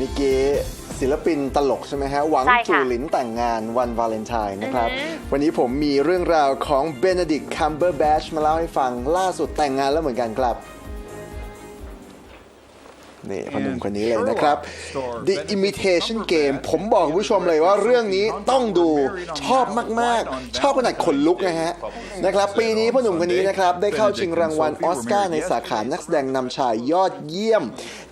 มิเกศิลปินตลกใช่ไหมฮะ หวังใช่ค่ะจูหลินแต่งงานวันวาเลนไทน์นะครับ อือหือ วันนี้ผมมีเรื่องราวของเบน e ดิกคัมเบอร์แบชมาเล่าให้ฟังล่าสุดแต่งงานแล้วเหมือนกันครับ นี่พอหนุ่มคนนี้เลยนะครับ The Imitation Game ผมบอกคุณผู้ชมเลยว่าเรื่องนี้ต้องดูชอบมาก ๆ ชอบขนาดขนลุกนะฮะนะครับ ปีนี้พ่อหนุ่มคนนี้นะครับได้เข้าชิงรางวัลออสการ์ในสาขานักแสดงนำชายยอดเยี่ยม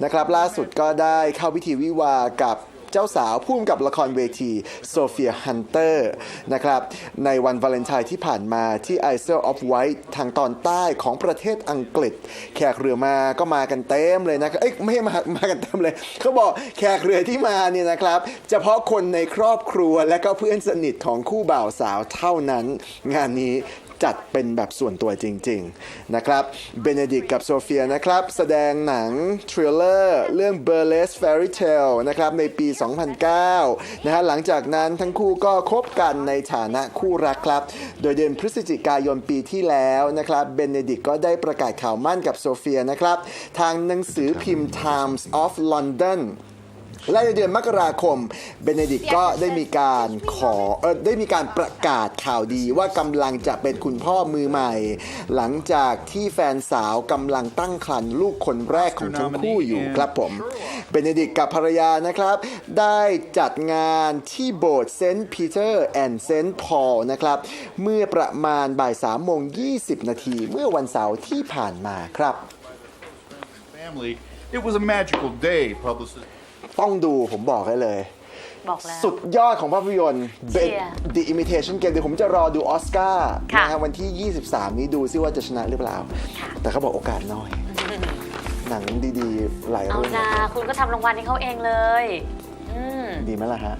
นะครับ ล่าสุดก็ได้เข้าพิธีวิวาห์กับ เจ้าสาวผู้กำกับละครเวทีโซเฟียฮันเตอร์นะครับในวันวาเลนไทน์ที่ผ่านมาที่ Isle of Wight ทางตอนใต้ของประเทศอังกฤษ แขกเรือมาก็มากันเต็มเลยนะครับเอ้ยไม่มามากันเต็มเลยเขาบอกแขกเรือที่มาเนี่ยนะครับเฉพาะคนในครอบครัวและก็เพื่อนสนิทของคู่บ่าวสาวเท่านั้น งานนี้ จัดเป็นแบบส่วนตัวจริง ๆ นะครับเบเนดิกกับโซเฟียนะครับ แสดงหนังทริลเลอร์เรื่อง Burlesque Fairy Tale นะครับในปี 2009 นะฮะหลังจากนั้นทั้งคู่ก็คบกันในฐานะคู่รักครับ โดยเดือนพฤศจิกายนปีที่แล้วนะครับเบเนดิกก็ได้ประกาศข่าวมั่นกับโซเฟียนะครับ ทางหนังสือพิมพ์ Times of London และในเดือนมกราคมเบเนดิกก็ได้มีการขอเออได้มีการประกาศข่าวดีว่ากำลังจะเป็นคุณพ่อมือใหม่ หลังจากที่แฟนสาวกำลังตั้งครรภ์ลูกคนแรกของทั้งคู่อยู่ครับผมเบเนดิกกับภรรยานะครับ ได้จัดงานที่โบสถ์เซนต์ปีเตอร์แอนด์เซนต์พอลนะครับ เมื่อประมาณบ่าย3โมง20 นาทีเมื่อวันเสาร์ที่ผ่านมาครับ family. It was a magical day, publicist. ต้องดูผมบอกให้เลย บอกแล้ว สุดยอดของภาพยนตร์ Ben- เชียร์ The Imitation Game เดี๋ยวผมจะรอดูออสการ์ค่ะ นะฮะวันที่ 23 นี้ดูซิว่าจะชนะหรือเปล่า แต่เขาบอกโอกาสน้อย หนังดีๆ หลายเอาเรื่องนะคุณก็ทำรางวัลให้เขาเองเลย อืม ดีไหมล่ะฮะ